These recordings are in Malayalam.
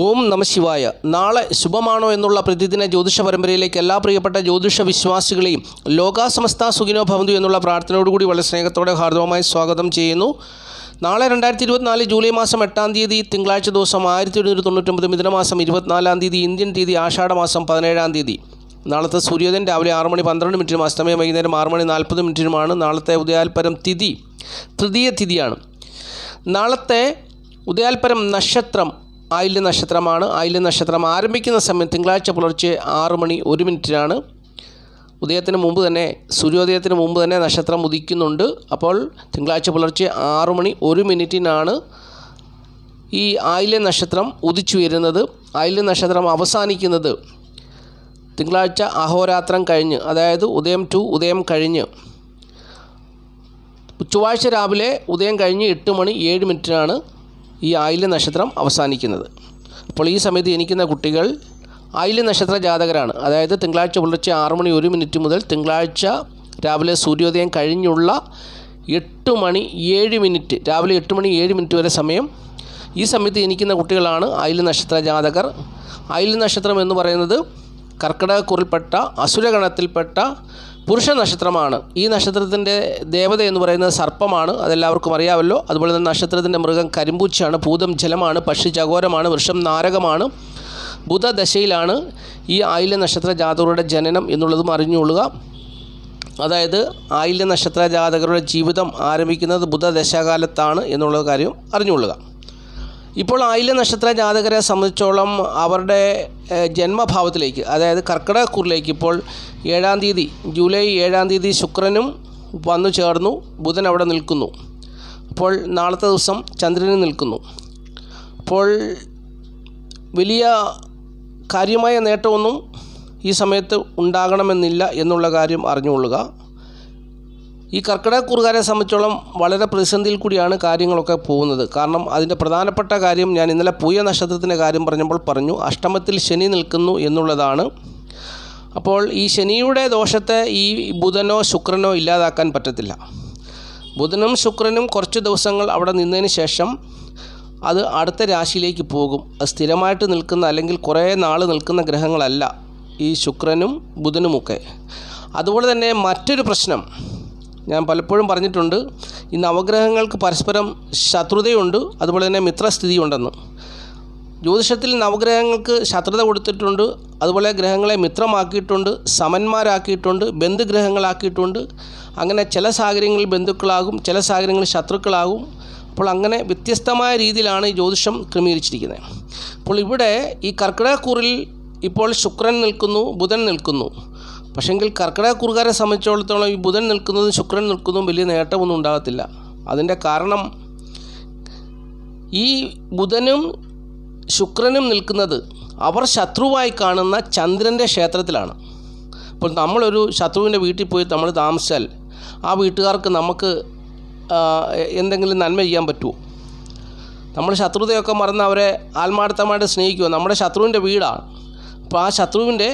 ഓം നമശിവായ നാളെ ശുഭമാണോ എന്നുള്ള പ്രതിദിന ജ്യോതിഷ പരമ്പരയിലേക്ക് എല്ലാ പ്രിയപ്പെട്ട ജ്യോതിഷ വിശ്വാസികളെയും ലോകാസമസ്ത സുഖിനോ ഭവന്തു എന്നുള്ള പ്രാർത്ഥനയോടുകൂടി വളരെ സ്നേഹത്തോടെ ഹാർദവമായി സ്വാഗതം ചെയ്യുന്നു. നാളെ രണ്ടായിരത്തി ഇരുപത്തിനാല് ജൂലൈ മാസം എട്ടാം തീയതി തിങ്കളാഴ്ച ദിവസം ആയിരത്തി എഴുന്നൂറ്റി തൊണ്ണൂറ്റൊമ്പത് മിഥുനമാസം ഇരുപത്തിനാലാം തീയതി ഇന്ത്യൻ തീയതി ആഷാഢ മാസം പതിനേഴാം തീയതി. നാളത്തെ സൂര്യോദയം രാവിലെ ആറ് മണി പന്ത്രണ്ട് മിനിറ്റിനും അസ്തമയം വൈകുന്നേരം ആറ് മണി നാൽപ്പത് മിനിറ്റിനുമാണ്. നാളത്തെ ഉദയാൽപരം തിഥി തൃതീയ തിഥിയാണ്. നാളത്തെ ഉദയാൽപരം നക്ഷത്രം ആയില്യ നക്ഷത്രമാണ്. ആയില്യ നക്ഷത്രം ആരംഭിക്കുന്ന സമയം തിങ്കളാഴ്ച പുലർച്ചെ ആറ് മണി ഒരു മിനിറ്റിനാണ്. ഉദയത്തിന് മുമ്പ് തന്നെ സൂര്യോദയത്തിന് മുമ്പ് തന്നെ നക്ഷത്രം ഉദിക്കുന്നുണ്ട്. അപ്പോൾ തിങ്കളാഴ്ച പുലർച്ചെ ആറ് മണി ഒരു മിനിറ്റിനാണ് ഈ ആയില്യ നക്ഷത്രം ഉദിച്ചു വരുന്നത്. ആയില്യ നക്ഷത്രം അവസാനിക്കുന്നത് തിങ്കളാഴ്ച അഹോരാത്രം കഴിഞ്ഞ് അതായത് ഉദയം ടു ഉദയം കഴിഞ്ഞ്. ചൊവ്വാഴ്ച രാവിലെ ഉദയം കഴിഞ്ഞ് എട്ട് മണി ഏഴ് മിനിറ്റിനാണ്. ഈ ആയില്യ നക്ഷത്രം അവസാനിക്കുന്നത്. അപ്പോൾ ഈ സമയത്ത് ജനിക്കുന്ന കുട്ടികൾ ആയില്യ നക്ഷത്ര ജാതകരാണ്. അതായത് തിങ്കളാഴ്ച പുലർച്ചെ ആറ് മണി ഒരു മിനിറ്റ് മുതൽ തിങ്കളാഴ്ച രാവിലെ സൂര്യോദയം കഴിഞ്ഞുള്ള എട്ട് മണി ഏഴ് മിനിറ്റ് രാവിലെ എട്ട് മണി ഏഴ് മിനിറ്റ് വരെ സമയം ഈ സമയത്ത് ജനിക്കുന്ന കുട്ടികളാണ് ആയില്യ നക്ഷത്ര ജാതകർ. ആയില്യ നക്ഷത്രം എന്ന് പറയുന്നത് കർക്കിടകക്കുറിൽപ്പെട്ട അസുരഗണത്തിൽപ്പെട്ട പുരുഷ നക്ഷത്രമാണ് ഈ നക്ഷത്രത്തിന്റെ ദേവത എന്ന് പറയുന്നത് സർപ്പമാണ്. അതെല്ലാവർക്കും അറിയാമല്ലോ. അതുപോലെ തന്നെ നക്ഷത്രത്തിന്റെ മൃഗം കരിമ്പൂച്ചയാണ് ഭൂതം ജലമാണ് പക്ഷി ചകോരമാണ് വൃക്ഷം നാരകമാണ് ബുധദശയിലാണ് ഈ ആയില്യ നക്ഷത്ര ജാതകരുടെ ജനനം എന്നുള്ളതും അറിഞ്ഞുകൊള്ളുക. അതായത് ആയില്യ നക്ഷത്ര ജാതകരുടെ ജീവിതം ആരംഭിക്കുന്നത് ബുധദശാകാലത്താണ് എന്നുള്ള കാര്യം അറിഞ്ഞുകൊള്ളുക. ഇപ്പോൾ ആയില നക്ഷത്ര ജാതകരെ സംബന്ധിച്ചോളം അവരുടെ ജന്മഭാവത്തിലേക്ക് അതായത് കർക്കിടകക്കൂറിലേക്ക് ഇപ്പോൾ ഏഴാം തീയതി ജൂലൈ ഏഴാം തീയതി ശുക്രനും വന്നു ചേർന്നു ബുധൻ അവിടെ നിൽക്കുന്നു. അപ്പോൾ നാളത്തെ ദിവസം ചന്ദ്രനും നിൽക്കുന്നു. അപ്പോൾ വലിയ കാര്യമായ നേട്ടമൊന്നും ഈ സമയത്ത് ഉണ്ടാകണമെന്നില്ല എന്നുള്ള കാര്യം അറിഞ്ഞുകൊള്ളുക. ഈ കർക്കിടകക്കുറുകാരെ സംബന്ധിച്ചോളം വളരെ പ്രതിസന്ധിയിൽ കൂടിയാണ് കാര്യങ്ങളൊക്കെ പോകുന്നത്. കാരണം അതിന്റെ പ്രധാനപ്പെട്ട കാര്യം ഞാൻ ഇന്നലെ പൂയ നക്ഷത്രത്തിന്റെ കാര്യം പറഞ്ഞപ്പോൾ പറഞ്ഞു അഷ്ടമത്തിൽ ശനി നിൽക്കുന്നു എന്നുള്ളതാണ്. അപ്പോൾ ഈ ശനിയുടെ ദോഷത്തെ ഈ ബുധനോ ശുക്രനോ ഇല്ലാതാക്കാൻ പറ്റത്തില്ല. ബുധനും ശുക്രനും കുറച്ച് ദിവസങ്ങൾ അവിടെ നിന്നതിന് ശേഷം അത് അടുത്ത രാശിയിലേക്ക് പോകും. അത് സ്ഥിരമായിട്ട് നിൽക്കുന്ന അല്ലെങ്കിൽ കുറേ നാൾ നിൽക്കുന്ന ഗ്രഹങ്ങളല്ല ഈ ശുക്രനും ബുധനുമൊക്കെ. അതുപോലെ തന്നെ മറ്റൊരു പ്രശ്നം ഞാൻ പലപ്പോഴും പറഞ്ഞിട്ടുണ്ട് ഈ നവഗ്രഹങ്ങൾക്ക് പരസ്പരം ശത്രുതയുണ്ട് അതുപോലെ തന്നെ മിത്രസ്ഥിതിയുണ്ടെന്ന്. ജ്യോതിഷത്തിൽ നവഗ്രഹങ്ങൾക്ക് ശത്രുത കൊടുത്തിട്ടുണ്ട് അതുപോലെ ഗ്രഹങ്ങളെ മിത്രമാക്കിയിട്ടുണ്ട് സമന്മാരാക്കിയിട്ടുണ്ട് ബന്ധുഗ്രഹങ്ങളാക്കിയിട്ടുണ്ട്. അങ്ങനെ ചില സാഹചര്യങ്ങളിൽ ബന്ധുക്കളാകും ചില സാഹചര്യങ്ങളിൽ ശത്രുക്കളാകും. അപ്പോൾ അങ്ങനെ വ്യത്യസ്തമായ രീതിയിലാണ് ഈ ജ്യോതിഷം ക്രമീകരിച്ചിരിക്കുന്നത്. അപ്പോൾ ഇവിടെ ഈ കർക്കിടകക്കൂറിൽ ഇപ്പോൾ ശുക്രൻ നിൽക്കുന്നു ബുധൻ നിൽക്കുന്നു. പക്ഷെങ്കിൽ കർക്കിടകക്കുറുകാരെ സംബന്ധിച്ചിടത്തോളം ഈ ബുധൻ നിൽക്കുന്നതും ശുക്രൻ നിൽക്കുന്നതും വലിയ നേട്ടമൊന്നും ഉണ്ടാകത്തില്ല. അതിന്റെ കാരണം ഈ ബുധനും ശുക്രനും നിൽക്കുന്നത് അവർ ശത്രുവായി കാണുന്ന ചന്ദ്രന്റെ ക്ഷേത്രത്തിലാണ്. അപ്പോൾ നമ്മളൊരു ശത്രുവിന്റെ വീട്ടിൽ പോയി നമ്മൾ താമസിച്ചാൽ ആ വീട്ടുകാർക്ക് നമുക്ക് എന്തെങ്കിലും നന്മ ചെയ്യാൻ പറ്റുമോ? നമ്മൾ ശത്രുതയൊക്കെ മറന്ന് അവരെ ആത്മാർത്ഥമായിട്ട് സ്നേഹിക്കുമോ നമ്മുടെ ശത്രുവിന്റെ വീടാണ്. അപ്പോൾ ആ ശത്രുവിന്റെ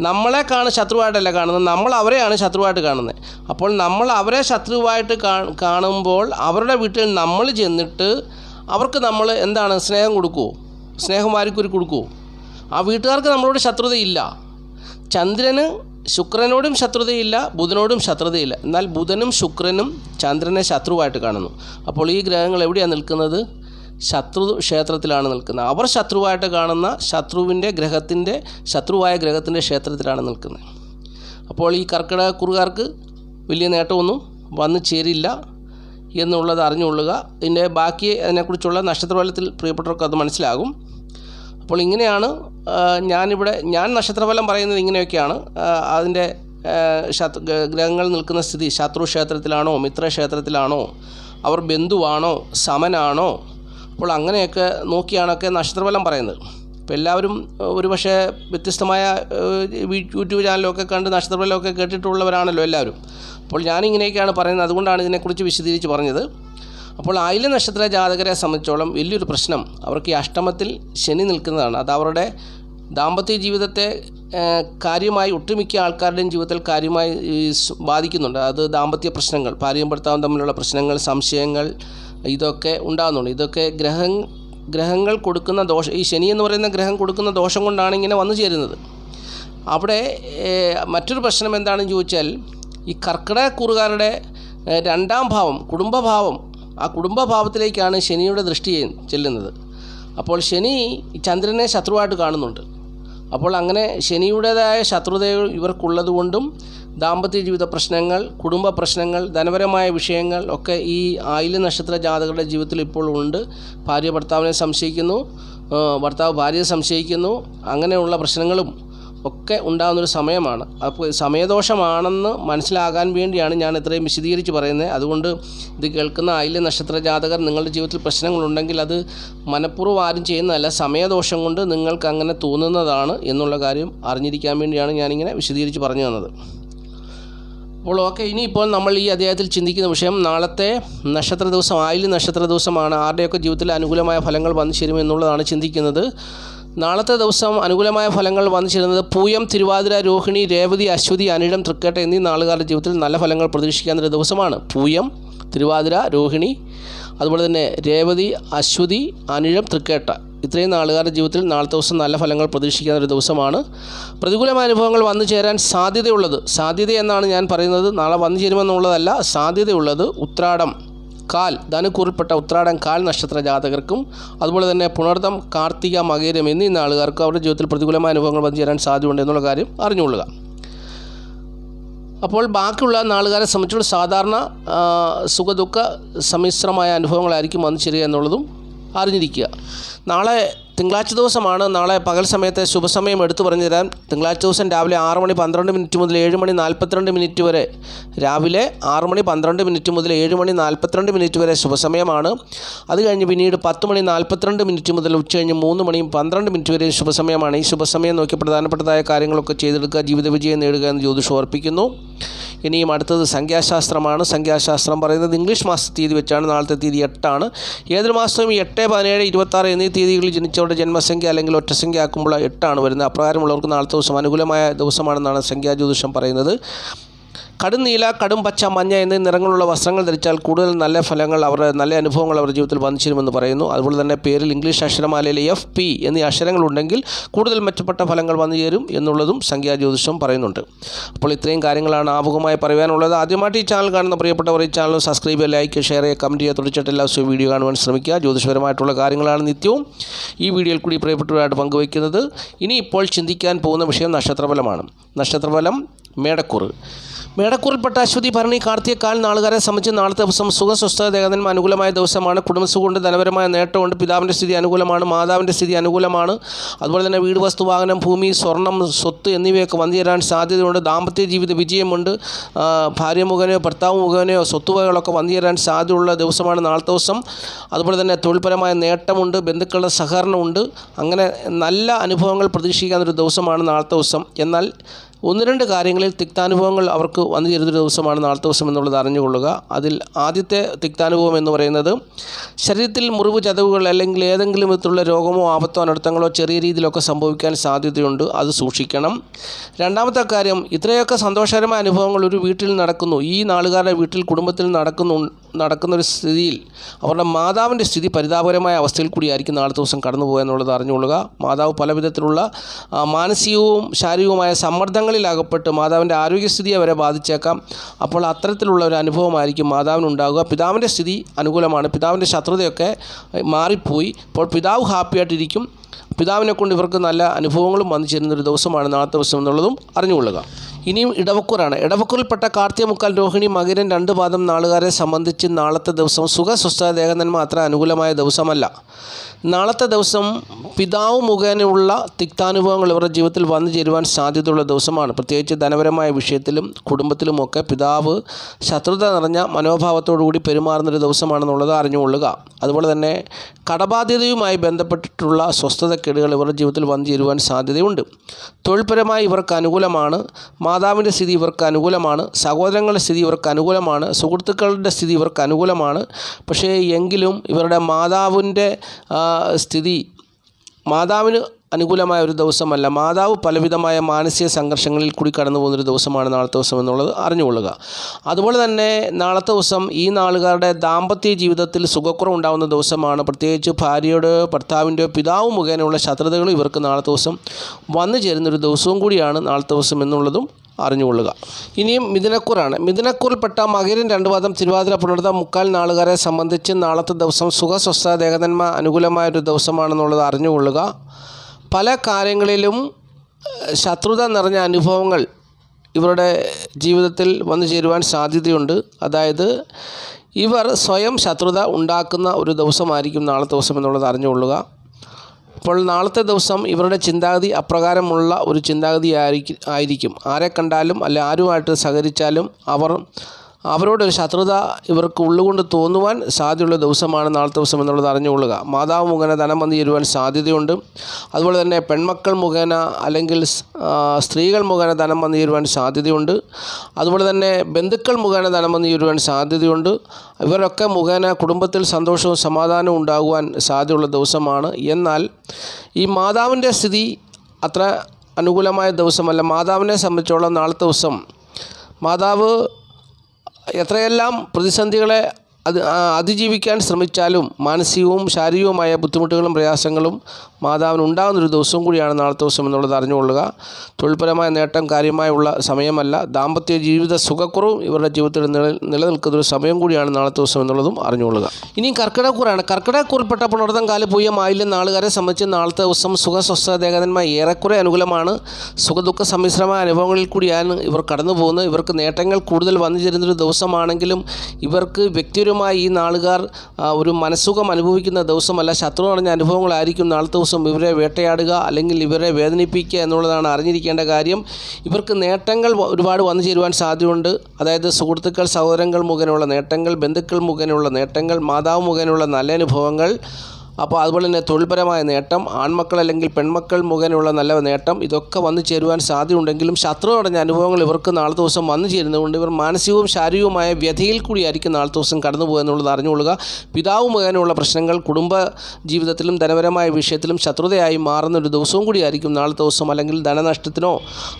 നമ്മളെ കാണ ശത്രുവായിട്ടല്ല കാണുന്നത്. നമ്മൾ അവരെയാണ് ശത്രുവായിട്ട് കാണുന്നത്. അപ്പോൾ നമ്മൾ അവരെ ശത്രുവായിട്ട് കാണുമ്പോൾ അവരുടെ വീട്ടിൽ നമ്മൾ ചെന്നിട്ട് അവർക്ക് നമ്മൾ എന്താണ് സ്നേഹം കൊടുക്കുമോ സ്നേഹം വാരിക്കുരി കൊടുക്കുമോ ആ വീട്ടുകാർക്ക് നമ്മളോട് ശത്രുതയില്ല. ചന്ദ്രന് ശുക്രനോടും ശത്രുതയില്ല ബുധനോടും ശത്രുതയില്ല. എന്നാൽ ബുധനും ശുക്രനും ചന്ദ്രനെ ശത്രുവായിട്ട് കാണുന്നു. അപ്പോൾ ഈ ഗ്രഹങ്ങൾ എവിടെയാണ് നിൽക്കുന്നത്? ശത്രു ക്ഷേത്രത്തിലാണ് നിൽക്കുന്നത്. അവർ ശത്രുവായിട്ട് കാണുന്ന ശത്രുവിന്റെ ഗ്രഹത്തിന്റെ ശത്രുവായ ഗ്രഹത്തിന്റെ ക്ഷേത്രത്തിലാണ് നിൽക്കുന്നത്. അപ്പോൾ ഈ കർക്കിടക കുറുകാർക്ക് വലിയ നേട്ടമൊന്നും വന്നു ചേരില്ല എന്നുള്ളത് അറിഞ്ഞുകൊള്ളുക. ഇതിന്റെ ബാക്കി അതിനെക്കുറിച്ചുള്ള നക്ഷത്രഫലത്തിൽ പ്രിയപ്പെട്ടവർക്ക് അത് മനസ്സിലാകും. അപ്പോൾ ഇങ്ങനെയാണ് ഞാനിവിടെ ഞാൻ നക്ഷത്രഫലം പറയുന്നത് ഇങ്ങനെയൊക്കെയാണ്. അതിന്റെ ശത്രു ഗ്രഹങ്ങൾ നിൽക്കുന്ന സ്ഥിതി ശത്രു ക്ഷേത്രത്തിലാണോ മിത്രക്ഷേത്രത്തിലാണോ അവർ ബന്ധുവാണോ സമനാണോ അപ്പോൾ അങ്ങനെയൊക്കെ നോക്കിയാണൊക്കെ നക്ഷത്രഫലം പറയുന്നത്. ഇപ്പോൾ എല്ലാവരും ഒരു ഒരുപക്ഷെ വ്യത്യസ്തമായ യൂട്യൂബ് ചാനലൊക്കെ കണ്ട് നക്ഷത്രഫലമൊക്കെ കേട്ടിട്ടുള്ളവരാണല്ലോ എല്ലാവരും. അപ്പോൾ ഞാനിങ്ങനെയൊക്കെയാണ് പറയുന്നത്. അതുകൊണ്ടാണ് ഇതിനെക്കുറിച്ച് വിശദീകരിച്ച് പറഞ്ഞത്. അപ്പോൾ ആയില നക്ഷത്ര ജാതകരെ സംബന്ധിച്ചോളം വലിയൊരു പ്രശ്നം. അവർക്ക് ഈ അഷ്ടമത്തിൽ ശനി നിൽക്കുന്നതാണ്. അത് അവരുടെ ദാമ്പത്യ ജീവിതത്തെ കാര്യമായി ഒട്ടുമിക്ക ആൾക്കാരുടെയും ജീവിതത്തിൽ കാര്യമായി ബാധിക്കുന്നുണ്ട്. അത് ദാമ്പത്യ പ്രശ്നങ്ങൾ ഭാര്യയും ഭർത്താവും തമ്മിലുള്ള പ്രശ്നങ്ങൾ സംശയങ്ങൾ ഇതൊക്കെ ഉണ്ടാകുന്നുള്ളൂ ഇതൊക്കെ ഗ്രഹ ഗ്രഹങ്ങൾ കൊടുക്കുന്ന ദോഷം ഈ ശനി എന്ന് പറയുന്ന ഗ്രഹം കൊടുക്കുന്ന ദോഷം കൊണ്ടാണ് ഇങ്ങനെ വന്നു ചേരുന്നത്. അവിടെ മറ്റൊരു പ്രശ്നം എന്താണെന്ന് ചോദിച്ചാൽ ഈ കർക്കിടകക്കുറുകാരുടെ രണ്ടാം ഭാവം കുടുംബഭാവം ആ കുടുംബഭാവത്തിലേക്കാണ് ശനിയുടെ ദൃഷ്ടി ചെല്ലുന്നത്. അപ്പോൾ ശനി ചന്ദ്രനെ ശത്രുവായിട്ട് കാണുന്നുണ്ട്. അപ്പോൾ അങ്ങനെ ശനിയുടേതായ ശത്രുതകൾ ഇവർക്കുള്ളത് കൊണ്ടും ദാമ്പത്യ ജീവിത പ്രശ്നങ്ങൾ കുടുംബ പ്രശ്നങ്ങൾ ധനപരമായ വിഷയങ്ങൾ ഒക്കെ ഈ ആയില നക്ഷത്ര ജാതകരുടെ ജീവിതത്തിൽ ഇപ്പോൾ ഉണ്ട്. ഭാര്യ ഭർത്താവിനെ സംശയിക്കുന്നു ഭർത്താവ് ഭാര്യയെ സംശയിക്കുന്നു. അങ്ങനെയുള്ള പ്രശ്നങ്ങളും ഒക്കെ ഉണ്ടാകുന്നൊരു സമയമാണ്. അപ്പോൾ സമയദോഷമാണെന്ന് മനസ്സിലാകാൻ വേണ്ടിയാണ് ഞാൻ ഇത്രയും വിശദീകരിച്ച് പറയുന്നത്. അതുകൊണ്ട് ഇത് കേൾക്കുന്ന ആയില്യ നക്ഷത്ര ജാതകർ നിങ്ങളുടെ ജീവിതത്തിൽ പ്രശ്നങ്ങളുണ്ടെങ്കിൽ അത് മനഃപൂർവം ആരും ചെയ്യുന്നതല്ല സമയദോഷം കൊണ്ട് നിങ്ങൾക്ക് അങ്ങനെ തോന്നുന്നതാണ് എന്നുള്ള കാര്യം അറിഞ്ഞിരിക്കാൻ വേണ്ടിയാണ് ഞാനിങ്ങനെ വിശദീകരിച്ച് പറഞ്ഞു തന്നത്. അപ്പോൾ ഓക്കെ ഇനിയിപ്പോൾ നമ്മൾ ഈ അദ്ദേഹത്തിൽ ചിന്തിക്കുന്ന വിഷയം നാളത്തെ നക്ഷത്ര ദിവസം ആയില്യ നക്ഷത്ര ദിവസമാണ്. ആരുടെയൊക്കെ ജീവിതത്തിൽ അനുകൂലമായ ഫലങ്ങൾ വന്നു ചേരും എന്നുള്ളതാണ് ചിന്തിക്കുന്നത്. നാളത്തെ ദിവസം അനുകൂലമായ ഫലങ്ങൾ വന്നു ചേരുന്നത് പൂയം തിരുവാതിര രോഹിണി രേവതി അശ്വതി അനിഴം തൃക്കേട്ട എന്നീ നാളുകാരുടെ ജീവിതത്തിൽ നല്ല ഫലങ്ങൾ പ്രതീക്ഷിക്കാൻ ഒരു ദിവസമാണ്. പൂയം തിരുവാതിര രോഹിണി അതുപോലെ തന്നെ രേവതി അശ്വതി അനിഴം തൃക്കേട്ട. ഇത്രയും നാളുകാരുടെ ജീവിതത്തിൽ നാളത്തെ ദിവസം നല്ല ഫലങ്ങൾ പ്രതീക്ഷിക്കുന്ന ഒരു ദിവസമാണ്. പ്രതികൂലമായ അനുഭവങ്ങൾ വന്നു ചേരാൻ സാധ്യതയുള്ളത്. സാധ്യത എന്നാണ് ഞാൻ പറയുന്നത്. നാളെ വന്നു ചേരുമെന്നുള്ളതല്ല സാധ്യതയുള്ളത് ഉത്രാടം. കാൽ. ധനുക്കൂറിൽപ്പെട്ട ഉത്രാടം കാൽ നക്ഷത്ര ജാതകർക്കും അതുപോലെ തന്നെ പുണർദം കാർത്തിക മകേരം എന്നീ നാളുകാർക്കും അവരുടെ ജീവിതത്തിൽ പ്രതികൂലമായ അനുഭവങ്ങൾ വന്നു ചേരാൻ സാധ്യതയുണ്ട് എന്നുള്ള കാര്യം അറിഞ്ഞുകൊള്ളുക. അപ്പോൾ ബാക്കിയുള്ള നാളുകാരെ സംബന്ധിച്ചുള്ള സാധാരണ സുഖദുഃഖ സമ്മിശ്രമായ അനുഭവങ്ങളായിരിക്കും വന്നു ചേരുക എന്നുള്ളതും അറിഞ്ഞിരിക്കുക നാളെ തിങ്കളാഴ്ച ദിവസമാണ് നാളെ പകൽ സമയത്തെ ശുഭസമയം എടുത്തു പറഞ്ഞു തരാൻ തിങ്കളാഴ്ച ദിവസം രാവിലെ ആറ് മണി പന്ത്രണ്ട് മിനിറ്റ് മുതൽ ഏഴ് മണി നാൽപ്പത്തിരണ്ട് മിനിറ്റ് വരെ രാവിലെ ആറ് മണി പന്ത്രണ്ട് മിനിറ്റ് മുതൽ ഏഴ് മണി നാൽപ്പത്തിരണ്ട് മിനിറ്റ് വരെ ശുഭസമയമാണ്. അത് കഴിഞ്ഞ് പിന്നീട് പത്ത് മണി നാൽപ്പത്തിരണ്ട് മിനിറ്റ് മുതൽ ഉച്ച കഴിഞ്ഞ് മൂന്ന് മണിയും പന്ത്രണ്ട് മിനിറ്റ് വരെ ശുഭസമയമാണ്. ഈ ശുഭസമയം നോക്കി പ്രധാനപ്പെട്ടതായ കാര്യങ്ങളൊക്കെ ചെയ്തെടുക്കുക ജീവിത വിജയം നേടുക എന്ന് ജ്യോതിഷം ഓർപ്പിക്കുന്നു ഇനിയും അടുത്തത് സംഖ്യാശാസ്ത്രമാണ്. സംഖ്യാശാസ്ത്രം പറയുന്നത് ഇംഗ്ലീഷ് മാസ തീയതി വെച്ചാണ്. നാളത്തെ തീയതി എട്ടാണ്. ഏതൊരു മാസവും എട്ട് പതിനേഴ് ഇരുപത്താറ് എന്നീ തീയതികളിൽ ജനിച്ചവരുടെ ജന്മസംഖ്യ അല്ലെങ്കിൽ ഒറ്റസംഖ്യ ആക്കുമ്പോൾ എട്ടാണ് വരുന്നത്. അപ്രകാരമുള്ളവർക്ക് നാളത്തെ ദിവസം അനുകൂലമായ ദിവസമാണെന്നാണ് സംഖ്യാജ്യോതിഷം പറയുന്നത്. കടും നീല കടും പച്ച മഞ്ഞ എന്നീ നിറങ്ങളുള്ള വസ്ത്രങ്ങൾ ധരിച്ചാൽ കൂടുതൽ നല്ല ഫലങ്ങൾ അവരുടെ നല്ല അനുഭവങ്ങൾ അവരുടെ ജീവിതത്തിൽ വന്നിച്ചിരുമെന്ന് പറയുന്നു. അതുപോലെ തന്നെ പേരിൽ ഇംഗ്ലീഷ് അക്ഷരമാലയിലെ എഫ് പി എന്നീ അക്ഷരങ്ങളുണ്ടെങ്കിൽ കൂടുതൽ മെച്ചപ്പെട്ട ഫലങ്ങൾ വന്നു ചേരും എന്നുള്ളതും സംഖ്യാ ജ്യോതിഷം പറയുന്നുണ്ട്. അപ്പോൾ ഇത്രയും കാര്യങ്ങളാണ് ആമുഖമായി പറയാനുള്ളത്. ആദ്യമായിട്ട് ഈ ചാനൽ കാണുന്ന പ്രിയപ്പെട്ടവർ ഈ ചാനൽ സബ്സ്ക്രൈബ് ചെയ്യുക ലൈക്ക് ഷെയർ ചെയ്യുക കമന്റ് ചെയ്യുക. തുടച്ചിട്ട് എല്ലാ ദിവസവും വീഡിയോ കാണുവാൻ ശ്രമിക്കുക. ജ്യോതിഷപരമായിട്ടുള്ള കാര്യങ്ങളാണ് നിത്യവും ഈ വീഡിയോയിൽ കൂടി പ്രിയപ്പെട്ടവരായിട്ട് പങ്കുവയ്ക്കുന്നത്. ഇനി ഇപ്പോൾ ചിന്തിക്കാൻ പോകുന്ന വിഷയം നക്ഷത്രഫലമാണ്. നക്ഷത്രഫലം മേടക്കൂറ്. മേടക്കൂറിൽപ്പെട്ട അശ്വതി ഭരണി കാർത്തിക കാൽ നാളുകാരെ സംബന്ധിച്ച് നാളത്തെ ദിവസം സുഖസ്വസ്ഥത ദേഹതന്മ അനുകൂലമായ ദിവസമാണ്. കുടുംബസുഖമുണ്ട് ധനപരമായ നേട്ടമുണ്ട്. പിതാവിന്റെ സ്ഥിതി അനുകൂലമാണ് മാതാവിന്റെ സ്ഥിതി അനുകൂലമാണ്. അതുപോലെ തന്നെ വീട് വസ്തു വാഹനം ഭൂമി സ്വർണം സ്വത്ത് എന്നിവയൊക്കെ വന്നു ചേരാൻ സാധ്യതയുണ്ട്. ദാമ്പത്യ ജീവിത വിജയമുണ്ട്. ഭാര്യ മുഖേനയോ ഭർത്താവ് മുഖേനയോ സ്വത്തുവകകളൊക്കെ വന്നു ചേരാൻ സാധ്യതയുള്ള ദിവസമാണ് നാളത്തെ ദിവസം. അതുപോലെ തന്നെ തൊഴിൽപരമായ നേട്ടമുണ്ട് ബന്ധുക്കളുടെ സഹകരണമുണ്ട്. അങ്ങനെ നല്ല അനുഭവങ്ങൾ പ്രതീക്ഷിക്കാവുന്നൊരു ദിവസമാണ് നാളത്തെ ദിവസം. എന്നാൽ ഒന്ന് രണ്ട് കാര്യങ്ങളിൽ തിക്താനുഭവങ്ങൾ അവർക്ക് വന്നു ചേരുന്നൊരു ദിവസമാണ് നാളത്തെ ദിവസം എന്നുള്ളത് അറിഞ്ഞുകൊള്ളുക. അതിൽ ആദ്യത്തെ തിക്താനുഭവം എന്ന് പറയുന്നത് ശരീരത്തിൽ മുറിവ് ചതവുകൾ അല്ലെങ്കിൽ ഏതെങ്കിലും വിധത്തിലുള്ള രോഗമോ ആപത്തോ അനർത്ഥങ്ങളോ ചെറിയ രീതിയിലൊക്കെ സംഭവിക്കാൻ സാധ്യതയുണ്ട്. അത് സൂക്ഷിക്കണം. രണ്ടാമത്തെ കാര്യം ഇത്രയൊക്കെ സന്തോഷകരമായ അനുഭവങ്ങൾ ഒരു വീട്ടിൽ നടക്കുന്നു. ഈ നാളുകാരുടെ വീട്ടിൽ കുടുംബത്തിൽ നടക്കുന്നു നടക്കുന്ന ഒരു സ്ഥിതിയിൽ അവരുടെ മാതാവിന്റെ സ്ഥിതി പരിതാപകരമായ അവസ്ഥയിൽ കൂടിയായിരിക്കും നാളത്തെ ദിവസം കടന്നു പോകുക എന്നുള്ളത് അറിഞ്ഞുകൊള്ളുക. മാതാവ് പല വിധത്തിലുള്ള മാനസികവും ശാരീരികവുമായ സമ്മർദ്ദങ്ങളിലകപ്പെട്ട് മാതാവിന്റെ ആരോഗ്യസ്ഥിതിയെ വരെ ബാധിച്ചേക്കാം. അപ്പോൾ അത്തരത്തിലുള്ള ഒരു അനുഭവമായിരിക്കും മാതാവിനുണ്ടാകുക പിതാവിന്റെ സ്ഥിതി അനുകൂലമാണ്. പിതാവിന്റെ ശത്രുതയൊക്കെ മാറിപ്പോയി. ഇപ്പോൾ പിതാവ് ഹാപ്പിയായിട്ടിരിക്കും പിതാവിനെ കൊണ്ട് ഇവർക്ക് നല്ല അനുഭവങ്ങളും വന്നു ചേരുന്നൊരു ദിവസമാണ് നാളത്തെ ദിവസം എന്നുള്ളതും അറിഞ്ഞുകൊള്ളുക. ഇനിയും ഇടവക്കൂറാണ്. ഇടവക്കൂറിൽപ്പെട്ട കാർത്തിക മുക്കാൽ രോഹിണി മകരൻ രണ്ട് പാദം നാളുകാരെ സംബന്ധിച്ച് നാളത്തെ ദിവസം സുഖസ്വസ്ഥ ദേഹനന്മ അത്ര അനുകൂലമായ ദിവസമല്ല. നാളത്തെ ദിവസം പിതാവ് മുഖേനയുള്ള തിക്താനുഭവങ്ങൾ ഇവരുടെ ജീവിതത്തിൽ വന്നു ചേരുവാൻ സാധ്യതയുള്ള ദിവസമാണ്. പ്രത്യേകിച്ച് ധനപരമായ വിഷയത്തിലും കുടുംബത്തിലുമൊക്കെ പിതാവ് ശത്രുത നിറഞ്ഞ മനോഭാവത്തോടുകൂടി പെരുമാറുന്നൊരു ദിവസമാണെന്നുള്ളത് അറിഞ്ഞുകൊള്ളുക. അതുപോലെ തന്നെ കടബാധ്യതയുമായി ബന്ധപ്പെട്ടിട്ടുള്ള സ്വസ്ഥതക്കേടുകൾ ഇവരുടെ ജീവിതത്തിൽ വന്നു ചേരുവാൻ സാധ്യതയുണ്ട്. തൊഴിൽപരമായി ഇവർക്ക് അനുകൂലമാണ്. മാതാവിന്റെ സ്ഥിതി ഇവർക്ക് അനുകൂലമാണ്. സഹോദരങ്ങളുടെ സ്ഥിതി ഇവർക്ക് അനുകൂലമാണ്. സുഹൃത്തുക്കളുടെ സ്ഥിതി ഇവർക്ക് അനുകൂലമാണ്. പക്ഷേ എങ്കിലും ഇവരുടെ മാതാവിന്റെ സ്ഥിതി. മാതാവിന് അനുകൂലമായ ഒരു ദിവസമല്ല. മാതാവ് പലവിധമായ മാനസിക സംഘർഷങ്ങളിൽ കൂടി കടന്നു പോകുന്നൊരു ദിവസമാണ് നാളത്തെ ദിവസം എന്നുള്ളത് അറിഞ്ഞുകൊള്ളുക. അതുപോലെ തന്നെ നാളത്തെ ദിവസം ഈ നാളുകാരുടെ ദാമ്പത്യ ജീവിതത്തിൽ സുഖക്കുറവുണ്ടാകുന്ന ദിവസമാണ്. പ്രത്യേകിച്ച് ഭാര്യയുടെയോ ഭർത്താവിന്റെയോ പിതാവ് മുഖേനയുള്ള ശത്രുതകൾ ഇവർക്ക് നാളത്തെ ദിവസം വന്നു ചേരുന്നൊരു ദിവസവും കൂടിയാണ് നാളത്തെ ദിവസം എന്നുള്ളതും അറിഞ്ഞുകൊള്ളുക. ഇനിയും മിഥുനക്കൂറാണ്. മിഥുനക്കൂറിൽപ്പെട്ട മകരൻ രണ്ട് വാദം തിരുവാതിര പുണർത്ത മുക്കാൽ നാളുകാരെ സംബന്ധിച്ച് നാളത്തെ ദിവസം സുഖസ്വസ്ഥ ദേഹതന്മ അനുകൂലമായ ഒരു ദിവസമാണെന്നുള്ളത് അറിഞ്ഞുകൊള്ളുക. പല കാര്യങ്ങളിലും ശത്രുത നിറഞ്ഞ അനുഭവങ്ങൾ ഇവരുടെ ജീവിതത്തിൽ വന്നു ചേരുവാൻ സാധ്യതയുണ്ട്. അതായത് ഇവർ സ്വയം ശത്രുത ഉണ്ടാക്കുന്ന ഒരു ദിവസമായിരിക്കും നാളത്തെ ദിവസം എന്നുള്ളത് അറിഞ്ഞുകൊള്ളുക. അപ്പോൾ നാളത്തെ ദിവസം ഇവരുടെ ചിന്താഗതി അപ്രകാരമുള്ള ഒരു ചിന്താഗതി ആയിരിക്കും. ആരെ കണ്ടാലും അല്ലെ ആരുമായിട്ട് സഹകരിച്ചാലും അവർ അവരോടൊരു ശത്രുത ഇവർക്ക് ഉള്ളുകൊണ്ട് തോന്നുവാൻ സാധ്യതയുള്ള ദിവസമാണ് നാളത്തെ ദിവസം എന്നുള്ളത് അറിഞ്ഞുകൊള്ളുക. മാതാവ് മുഖേന ധനം വന്നു ചേരുവാൻ സാധ്യതയുണ്ട്. അതുപോലെ തന്നെ പെൺമക്കൾ മുഖേന അല്ലെങ്കിൽ സ്ത്രീകൾ മുഖേന ധനം വന്നു ചേരുവാൻ സാധ്യതയുണ്ട്. അതുപോലെ തന്നെ ബന്ധുക്കൾ മുഖേന ധനം വന്നു ചേരുവാൻ സാധ്യതയുണ്ട്. ഇവരൊക്കെ മുഖേന കുടുംബത്തിൽ സന്തോഷവും സമാധാനവും ഉണ്ടാകുവാൻ സാധ്യതയുള്ള ദിവസമാണ്. എന്നാൽ ഈ മാതാവിന്റെ സ്ഥിതി അത്ര അനുകൂലമായ ദിവസമല്ല. മാതാവിനെ സംബന്ധിച്ചോളം നാളത്തെ ദിവസം മാതാവ് എത്രയെല്ലാം പ്രതിസന്ധികളെ അത് അതിജീവിക്കാൻ ശ്രമിച്ചാലും മാനസികവും ശാരീരികവുമായ ബുദ്ധിമുട്ടുകളും പ്രയാസങ്ങളും മാതാവിന് ഉണ്ടാകുന്നൊരു ദിവസവും കൂടിയാണ് നാളത്തെ ദിവസം എന്നുള്ളത് അറിഞ്ഞുകൊള്ളുക. തൊഴിൽപരമായ നേട്ടം കാര്യമായുള്ള സമയമല്ല. ദാമ്പത്യ ജീവിത സുഖക്കുറവും ഇവരുടെ ജീവിതത്തിൽ നില നിലനിൽക്കുന്ന ഒരു സമയം കൂടിയാണ് നാളത്തെ ദിവസം എന്നുള്ളതും അറിഞ്ഞുകൊള്ളുക. ഇനി കർക്കിടക്കൂറാണ് കർക്കിടക്കൂറിൽപ്പെട്ട പുണർത്തം കാൽ പൂയം ആയില്യം നാളുകാരെ സംബന്ധിച്ച് നാളത്തെ ദിവസം സുഖ ദേഹതന്മാർ ഏറെക്കുറെ അനുകൂലമാണ്. സുഖദുഃഖ സമ്മിശ്രമായ അനുഭവങ്ങളിൽ കൂടിയാണ് ഇവർ കടന്നു പോകുന്നത് ഇവർക്ക് നേട്ടങ്ങൾ കൂടുതൽ വന്നു ചേരുന്നൊരു ദിവസമാണെങ്കിലും ഇവർക്ക് വ്യക്തിപരമായി ഈ നാളുകാർ ഒരു മനസ്സുഖം അനുഭവിക്കുന്ന ദിവസമല്ല. ശത്രു നിറഞ്ഞ അനുഭവങ്ങളായിരിക്കും നാളത്തെ ദിവസം ഇവരെ വേട്ടയാടുക അല്ലെങ്കിൽ ഇവരെ വേദനിപ്പിക്കുക എന്നുള്ളതാണ് അറിഞ്ഞിരിക്കേണ്ട കാര്യം. ഇവർക്ക് നേട്ടങ്ങൾ ഒരുപാട് വന്നു ചേരുവാൻ സാധ്യതയുണ്ട്. അതായത് സുഹൃത്തുക്കൾ സഹോദരങ്ങൾ മുഖേനയുള്ള നേട്ടങ്ങൾ ബന്ധുക്കൾ മുഖേനയുള്ള നേട്ടങ്ങൾ മാതാവ് മുഖേനയുള്ള നല്ല അനുഭവങ്ങൾ അപ്പോൾ അതുപോലെ തന്നെ തൊഴിൽപരമായ നേട്ടം ആൺമക്കൾ അല്ലെങ്കിൽ പെൺമക്കൾ മുഖേനയുള്ള നല്ല നേട്ടം ഇതൊക്കെ വന്നു ചേരുവാൻ സാധ്യതയുണ്ടെങ്കിലും ശത്രു അടഞ്ഞ അനുഭവങ്ങൾ ഇവർക്ക് നാളെ ദിവസം വന്നു ചേരുന്നതുകൊണ്ട് ഇവർ മാനസികവും ശാരീരികവുമായ വ്യഥയിൽ കൂടിയായിരിക്കും നാളെ ദിവസം കടന്നു പോകുക എന്നുള്ളത് അറിഞ്ഞുകൊള്ളുക. പിതാവ് മുഖേനയുള്ള പ്രശ്നങ്ങൾ കുടുംബ ജീവിതത്തിലും ധനപരമായ വിഷയത്തിലും ശത്രുതയായി മാറുന്ന ഒരു ദിവസവും കൂടിയായിരിക്കും നാളെ ദിവസം അല്ലെങ്കിൽ ധനനഷ്ടത്തിനോ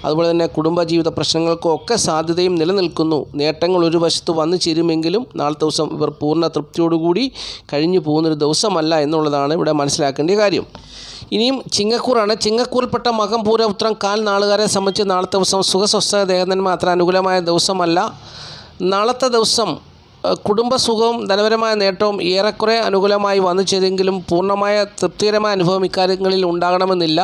അതുപോലെ തന്നെ കുടുംബ ജീവിത പ്രശ്നങ്ങൾക്കോ ഒക്കെ സാധ്യതയും നിലനിൽക്കുന്നു. നേട്ടങ്ങൾ ഒരു വശത്ത് വന്നു ചേരുമെങ്കിലും നാളെ ദിവസം ഇവർ പൂർണ തൃപ്തിയോടുകൂടി കഴിഞ്ഞു പോകുന്നൊരു ദിവസമല്ല എന്നുള്ളതാണ് ഇവിടെ മനസ്സിലാക്കേണ്ട കാര്യം. ഇനിയും ചിങ്ങക്കൂറാണ്. ചിങ്ങക്കൂറിൽപ്പെട്ട മകം പൂരപുത്രം കാൽ നാളുകാരെ സംബന്ധിച്ച് നാളത്തെ ദിവസം സുഖസ്വസ്ഥ ദേഹനന്മ അത്ര അനുകൂലമായ ദിവസമല്ല. നാളത്തെ ദിവസം കുടുംബസുഖവും ധനപരമായ നേട്ടവും ഏറെക്കുറെ അനുകൂലമായി വന്നു ചേരെങ്കിലും പൂർണമായ തൃപ്തികരമായ അനുഭവം ഇക്കാര്യങ്ങളിൽ ഉണ്ടാകണമെന്നില്ല.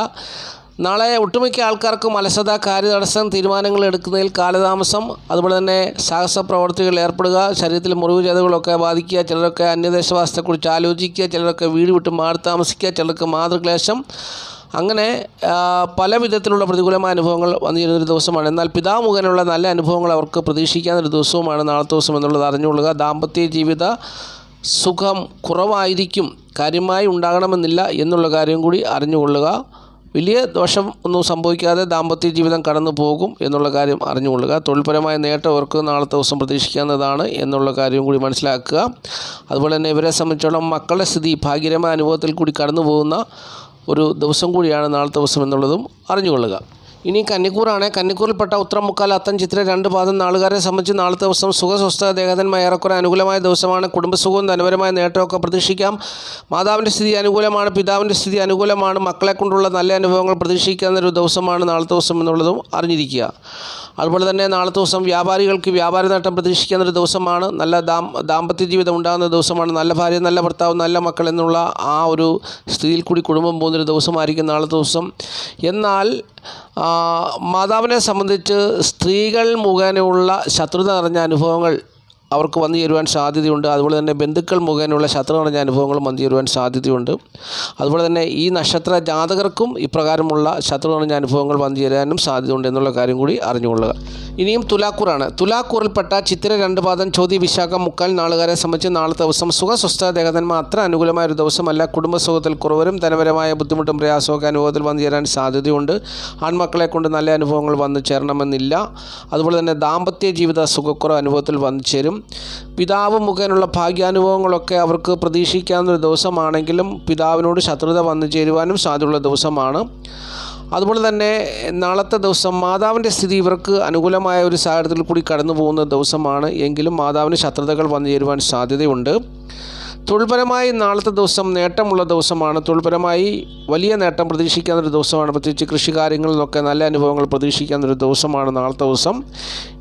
നാളെ ഒട്ടുമിക്ക ആൾക്കാർക്കും അലസത കാര്യതടസ്സം തീരുമാനങ്ങൾ എടുക്കുന്നതിൽ കാലതാമസം അതുപോലെ തന്നെ സാഹസ പ്രവർത്തികളിൽ ഏർപ്പെടുക ശരീരത്തിൽ മുറിവ് ചെയ്തകളൊക്കെ ബാധിക്കുക ചിലരൊക്കെ അന്യദേശവാസത്തെക്കുറിച്ച് ആലോചിക്കുക ചിലരൊക്കെ വീട് വിട്ട് മാറി താമസിക്കുക ചിലർക്ക് മാതൃക്ലേശം. അങ്ങനെ പല വിധത്തിലുള്ള പ്രതികൂലമായ അനുഭവങ്ങൾ വന്നിരുന്ന ഒരു ദിവസമാണ്. എന്നാൽ പിതാമുഖനുള്ള നല്ല അനുഭവങ്ങൾ അവർക്ക് പ്രതീക്ഷിക്കാവുന്നൊരു ദിവസവുമാണ് നാളത്തെ ദിവസം എന്നുള്ളത് അറിഞ്ഞുകൊള്ളുക. ദാമ്പത്യ ജീവിത സുഖം കുറവായിരിക്കും കാര്യമായി ഉണ്ടാകണമെന്നില്ല എന്നുള്ള കാര്യം കൂടി അറിഞ്ഞുകൊള്ളുക. വലിയ ദോഷം ഒന്നും സംഭവിക്കാതെ ദാമ്പത്യ ജീവിതം കടന്നു പോകും എന്നുള്ള കാര്യം അറിഞ്ഞുകൊള്ളുക. തൊഴിൽപരമായ നേട്ടം അവർക്ക് നാളത്തെ ദിവസം പ്രതീക്ഷിക്കാവുന്നതാണ് എന്നുള്ള കാര്യം കൂടി മനസ്സിലാക്കുക. അതുപോലെ തന്നെ ഇവരെ സംബന്ധിച്ചോളം മക്കളുടെ സ്ഥിതി ഭാഗ്യകരമായ അനുഭവത്തിൽ കൂടി കടന്നു പോകുന്ന ഒരു ദിവസം കൂടിയാണ് നാളത്തെ ദിവസം എന്നുള്ളതും അറിഞ്ഞുകൊള്ളുക. ഇനി കന്നിക്കൂറാണ്. കന്നിക്കൂറിൽപ്പെട്ട ഉത്തരം മുക്കാൽ അത്തം ചിത്ര രണ്ട് പാദം നാളുകാരെ സംബന്ധിച്ച് നാളത്തെ ദിവസം സുഖസ്വസ്ഥ ദേഹതന്മായ ഏറെക്കുറെ അനുകൂലമായ ദിവസമാണ്. കുടുംബസുഖവും ധനപരമായ നേട്ടമൊക്കെ പ്രതീക്ഷിക്കാം. മാതാവിന്റെ സ്ഥിതി അനുകൂലമാണ്. പിതാവിന്റെ സ്ഥിതി അനുകൂലമാണ്. മക്കളെ കൊണ്ടുള്ള നല്ല അനുഭവങ്ങൾ പ്രതീക്ഷിക്കാവുന്ന ഒരു ദിവസമാണ് നാളത്തെ ദിവസം എന്നുള്ളതും അറിഞ്ഞിരിക്കുക. അതുപോലെ തന്നെ നാളത്തെ ദിവസം വ്യാപാരികൾക്ക് വ്യാപാര നേട്ടം പ്രതീക്ഷിക്കുന്ന ഒരു ദിവസമാണ്. നല്ല ദാം ദാമ്പത്യ ജീവിതം ഉണ്ടാകുന്ന ദിവസമാണ്. നല്ല ഭാര്യ നല്ല ഭർത്താവ് നല്ല മക്കൾ എന്നുള്ള ആ ഒരു സ്ഥിതിയിൽ കൂടി കുടുംബം പോകുന്നൊരു ദിവസമായിരിക്കും നാളത്തെ ദിവസം. എന്നാൽ മാതാവിനെ സംബന്ധിച്ച് സ്ത്രീകൾ മുഖേനയുള്ള ശത്രുത നിറഞ്ഞ അനുഭവങ്ങൾ അവർക്ക് വന്നു ചേരുവാൻ സാധ്യതയുണ്ട്. അതുപോലെ തന്നെ ബന്ധുക്കൾ മുഖേനയുള്ള ശത്രു നിറഞ്ഞ അനുഭവങ്ങളും വന്നു ചേരുവാൻ സാധ്യതയുണ്ട്. അതുപോലെ തന്നെ ഈ നക്ഷത്ര ജാതകർക്കും ഇപ്രകാരമുള്ള ശത്രു നിറഞ്ഞ അനുഭവങ്ങൾ വന്നു ചേരാനും സാധ്യതയുണ്ട് എന്നുള്ള കാര്യം കൂടി അറിഞ്ഞുകൊള്ളുക. ഇനിയും തുലാക്കൂറാണ്. തുലാക്കൂറിൽപ്പെട്ട ചിത്തിര രണ്ട് പാദം ചോദ്യ വിശാഖം മുക്കാൽ നാളുകാരെ സംബന്ധിച്ച് നാളെ ദിവസം സുഖസ്വസ്ഥ ദേഹതന്മാർ അത്ര അനുകൂലമായ ഒരു ദിവസമല്ല. കുടുംബസുഖത്തിൽ കുറവരും ധനപരമായ ബുദ്ധിമുട്ടും പ്രയാസമൊക്കെ അനുഭവത്തിൽ വന്നു ചേരാൻ സാധ്യതയുണ്ട്. ആൺമക്കളെ കൊണ്ട് നല്ല അനുഭവങ്ങൾ വന്നു ചേരണമെന്നില്ല. അതുപോലെ തന്നെ ദാമ്പത്യ ജീവിത സുഖക്കുറവ് അനുഭവത്തിൽ വന്നു ചേരും. പിതാവ് മുഖേനുള്ള ഭാഗ്യാനുഭവങ്ങളൊക്കെ അവർക്ക് പ്രതീക്ഷിക്കാവുന്ന ഒരു ദിവസമാണെങ്കിലും പിതാവിനോട് ശത്രുത വന്നു ചേരുവാനും സാധ്യതയുള്ള ദിവസമാണ്. അതുപോലെ തന്നെ നാളത്തെ ദിവസം മാതാവിന്റെ സ്ഥിതി ഇവർക്ക് അനുകൂലമായ ഒരു സാഹചര്യത്തിൽ കൂടി കടന്നു പോകുന്ന ദിവസമാണ്. എങ്കിലും മാതാവിന് ശത്രുതകൾ വന്നു ചേരുവാൻ സാധ്യതയുണ്ട്. തൊഴിൽപരമായി നാളത്തെ ദിവസം നേട്ടമുള്ള ദിവസമാണ്. തൊഴിൽപരമായി വലിയ നേട്ടം പ്രതീക്ഷിക്കാവുന്ന ഒരു ദിവസമാണ്. പ്രത്യേകിച്ച് കൃഷി കാര്യങ്ങളിൽ നിന്നൊക്കെ നല്ല അനുഭവങ്ങൾ പ്രതീക്ഷിക്കാവുന്ന ഒരു ദിവസമാണ് നാളത്തെ ദിവസം.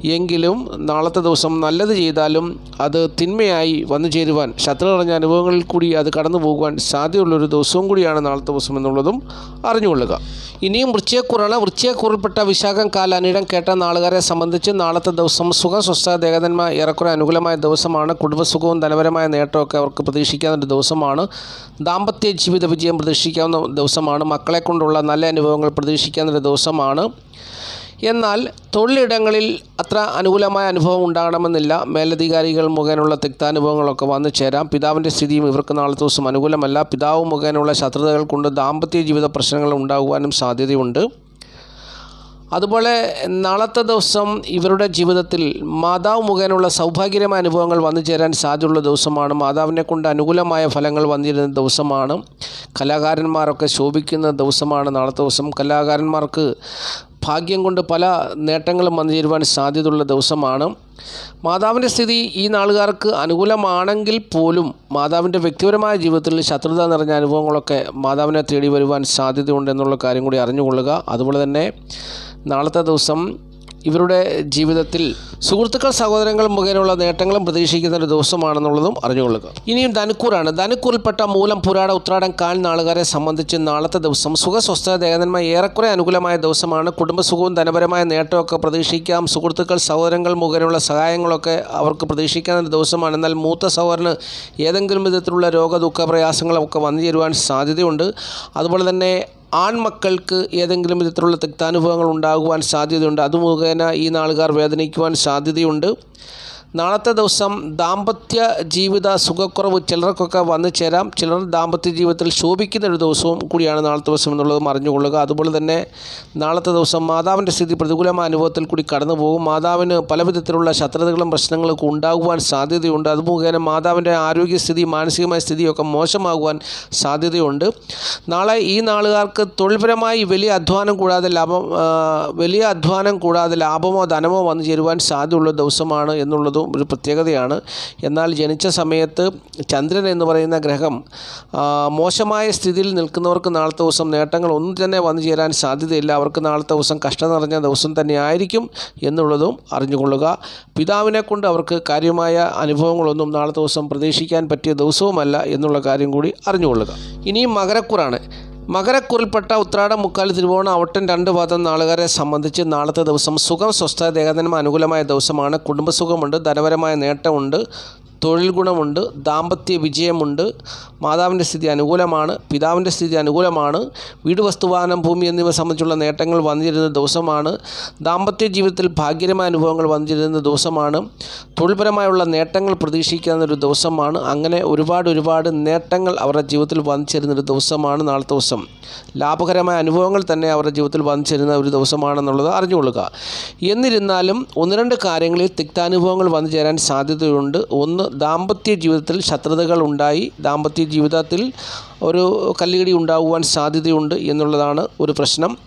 എങ്കിലും നാളത്തെ ദിവസം നല്ലത് ചെയ്താലും അത് തിന്മയായി വന്നു ചേരുവാൻ ശത്രു നിറഞ്ഞ അനുഭവങ്ങളിൽ കൂടി അത് കടന്നു പോകുവാൻ സാധ്യതയുള്ളൊരു ദിവസവും കൂടിയാണ് നാളത്തെ ദിവസം എന്നുള്ളതും അറിഞ്ഞുകൊള്ളുക. ഇനിയും വൃച്ചയക്കുറാണ് വൃച്ചയക്കുറിൽപ്പെട്ട വിശാഖം കാലാനിടം കേട്ട നാളുകാരെ സംബന്ധിച്ച് നാളത്തെ ദിവസം സുഖസ്വസ്ഥ ദേഹതന്മ ഏറെക്കുറെ അനുകൂലമായ ദിവസമാണ്. കുടുംബസുഖവും ധനപരമായ നേട്ടമൊക്കെ അവർക്ക് പ്രതീക്ഷിക്കാവുന്ന ഒരു ദിവസമാണ്. ദാമ്പത്യ ജീവിത വിജയം പ്രതീക്ഷിക്കാവുന്ന ദിവസമാണ്. മക്കളെ കൊണ്ടുള്ള നല്ല അനുഭവങ്ങൾ പ്രതീക്ഷിക്കാവുന്ന ഒരു ദിവസമാണ്. എന്നാൽ തൊഴിലിടങ്ങളിൽ അത്ര അനുകൂലമായ അനുഭവം ഉണ്ടാകണമെന്നില്ല. മേലധികാരികൾ മുഖേനുള്ള തിക്താനുഭവങ്ങളൊക്കെ വന്നു ചേരാം. പിതാവിന്റെ സ്ഥിതിയും ഇവർക്ക് നാളെ ദിവസം അനുകൂലമല്ല. പിതാവ് മുഖേനുള്ള ശത്രുതകൾ കൊണ്ട് ദാമ്പത്യ ജീവിത പ്രശ്നങ്ങൾ ഉണ്ടാകുവാനും സാധ്യതയുണ്ട്. അതുപോലെ നാളത്തെ ദിവസം ഇവരുടെ ജീവിതത്തിൽ മാതാവ് മുഖേനുള്ള സൗഭാഗ്യകരമായ അനുഭവങ്ങൾ വന്നു ചേരാൻ സാധ്യതയുള്ള ദിവസമാണ്. മാതാവിനെ കൊണ്ട് അനുകൂലമായ ഫലങ്ങൾ വന്നിരുന്ന ദിവസമാണ്. കലാകാരന്മാരൊക്കെ ശോഭിക്കുന്ന ദിവസമാണ് നാളത്തെ ദിവസം. കലാകാരന്മാർക്ക് ഭാഗ്യം കൊണ്ട് പല നേട്ടങ്ങളും വന്നു ചേരുവാൻ സാധ്യതയുള്ള ദിവസമാണ്. മാതാവിന്റെ സ്ഥിതി ഈ നാളുകാർക്ക് അനുകൂലമാണെങ്കിൽ പോലും മാതാവിന്റെ വ്യക്തിപരമായ ജീവിതത്തിൽ ശത്രുത നിറഞ്ഞ അനുഭവങ്ങളൊക്കെ മാതാവിനെ തേടി വരുവാൻ സാധ്യതയുണ്ടെന്നുള്ള കാര്യം കൂടി അറിഞ്ഞുകൊള്ളുക. അതുപോലെ തന്നെ നാളത്തെ ദിവസം ഇവരുടെ ജീവിതത്തിൽ സുഹൃത്തുക്കൾ സഹോദരങ്ങൾ മുഖേനയുള്ള നേട്ടങ്ങളും പ്രതീക്ഷിക്കുന്ന ഒരു ദിവസമാണെന്നുള്ളതും അറിഞ്ഞുകൊള്ളുക. ഇനിയും ധനുക്കൂറാണ്. ധനുക്കൂറിൽപ്പെട്ട മൂലം പുരാട ഉത്രാടം കാൽ നാളുകാരെ സംബന്ധിച്ച് നാളത്തെ ദിവസം സുഖസ്വസ്ഥ ദേഹന്മാർ ഏറെക്കുറെ അനുകൂലമായ ദിവസമാണ്. കുടുംബസുഖവും ധനപരമായ നേട്ടമൊക്കെ പ്രതീക്ഷിക്കാം. സുഹൃത്തുക്കൾ സഹോദരങ്ങൾ മുഖേനയുള്ള സഹായങ്ങളൊക്കെ അവർക്ക് പ്രതീക്ഷിക്കാവുന്ന ഒരു ദിവസമാണ്. എന്നാൽ മൂത്ത സഹോദരന് ഏതെങ്കിലും വിധത്തിലുള്ള രോഗ ദുഃഖ പ്രയാസങ്ങളൊക്കെ വന്നു ചേരുവാൻ സാധ്യതയുണ്ട്. അതുപോലെ തന്നെ ആൺമക്കൾക്ക് ഏതെങ്കിലും വിധത്തിലുള്ള തിക്താനുഭവങ്ങൾ ഉണ്ടാകുവാൻ സാധ്യതയുണ്ട്. അത് മുഖേന ഈ നാളുകാർ വേദനിക്കുവാൻ സാധ്യതയുണ്ട്. നാളത്തെ ദിവസം ദാമ്പത്യ ജീവിത സുഖക്കുറവ് ചിലർക്കൊക്കെ വന്നു ചേരാം. ചിലർ ദാമ്പത്യ ജീവിതത്തിൽ ശോഭിക്കുന്ന ഒരു ദിവസവും കൂടിയാണ് നാളത്തെ ദിവസം എന്നുള്ളത് അറിഞ്ഞുകൊള്ളുക. അതുപോലെ തന്നെ നാളത്തെ ദിവസം മാതാവിന്റെ സ്ഥിതി പ്രതികൂലമായ അനുഭവത്തിൽ കൂടി കടന്നു പോകും മാതാവിന് പല വിധത്തിലുള്ള ശത്രുതകളും പ്രശ്നങ്ങളൊക്കെ ഉണ്ടാകുവാൻ സാധ്യതയുണ്ട്. അത് മുഖേന മാതാവിന്റെ ആരോഗ്യസ്ഥിതി മാനസികമായ സ്ഥിതിയൊക്കെ മോശമാകുവാൻ സാധ്യതയുണ്ട്. നാളെ ഈ നാളുകാർക്ക് തൊഴിൽപരമായി വലിയ അധ്വാനം കൂടാതെ ലാഭം വലിയ അധ്വാനം കൂടാതെ ലാഭമോ ധനമോ വന്നു ചേരുവാൻ സാധ്യതയുള്ള ദിവസമാണ് എന്നുള്ളതും ഒരു പ്രത്യേകതയാണ്. എന്നാൽ ജനിച്ച സമയത്ത് ചന്ദ്രൻ എന്ന് പറയുന്ന ഗ്രഹം മോശമായ സ്ഥിതിയിൽ നിൽക്കുന്നവർക്ക് നാളത്തെ ദിവസം നേട്ടങ്ങൾ ഒന്നും തന്നെ വന്നു ചേരാൻ സാധ്യതയില്ല. അവർക്ക് നാളത്തെ ദിവസം കഷ്ടം നിറഞ്ഞ ദിവസം തന്നെ ആയിരിക്കും എന്നുള്ളതും അറിഞ്ഞുകൊള്ളുക. പിതാവിനെ കൊണ്ട് അവർക്ക് കാര്യമായ അനുഭവങ്ങളൊന്നും നാളത്തെ ദിവസം പ്രതീക്ഷിക്കാൻ പറ്റിയ ദിവസവുമല്ല എന്നുള്ള കാര്യം കൂടി അറിഞ്ഞുകൊള്ളുക. ഇനിയും മകരക്കുറാണ്. മകരക്കുറിൽപ്പെട്ട ഉത്രാട മുക്കാൽ തിരുവോണം അവട്ടൻ രണ്ട് പാദം നാളുകാരെ സംബന്ധിച്ച് നാളത്തെ ദിവസം സുഖം സ്വസ്ഥ ദേഹത്തിനും അനുകൂലമായ ദിവസമാണ്. കുടുംബസുഖമുണ്ട് ധനപരമായ നേട്ടമുണ്ട്. തൊഴിൽ ഗുണമുണ്ട് ദാമ്പത്യ വിജയമുണ്ട് മാതാവിന്റെ സ്ഥിതി അനുകൂലമാണ് പിതാവിന്റെ സ്ഥിതി അനുകൂലമാണ് വീട് വസ്തുവാഹനം ഭൂമി എന്നിവ സംബന്ധിച്ചുള്ള നേട്ടങ്ങൾ വന്നിരുന്ന ദിവസമാണ് ദാമ്പത്യ ജീവിതത്തിൽ ഭാഗ്യകരമായ അനുഭവങ്ങൾ വന്നിരുന്ന ദിവസമാണ് തൊഴിൽപരമായുള്ള നേട്ടങ്ങൾ പ്രതീക്ഷിക്കാവുന്ന ഒരു ദിവസമാണ് അങ്ങനെ ഒരുപാട് ഒരുപാട് നേട്ടങ്ങൾ അവരുടെ ജീവിതത്തിൽ വന്നു ചേരുന്ന ഒരു ദിവസമാണ് നാളത്തെ ദിവസം. ലാഭകരമായ അനുഭവങ്ങൾ തന്നെ അവരുടെ ജീവിതത്തിൽ വന്നു ചേരുന്ന ഒരു ദിവസമാണെന്നുള്ളത് അറിഞ്ഞുകൊള്ളുക. എന്നിരുന്നാലും ഒന്ന് രണ്ട് കാര്യങ്ങളിൽ തിക്താനുഭവങ്ങൾ വന്നു ചേരാൻ സാധ്യതയുണ്ട്. ഒന്ന് ദാമ്പത്യ ജീവിതത്തിൽ ശത്രുതകൾ ഉണ്ടായി. ദാമ്പത്യ ജീവിതത്തിൽ ഒരു കല്ലുകടി ഉണ്ടാകുവാൻ സാധ്യതയുണ്ട് എന്നുള്ളതാണ് ഒരു പ്രശ്നം.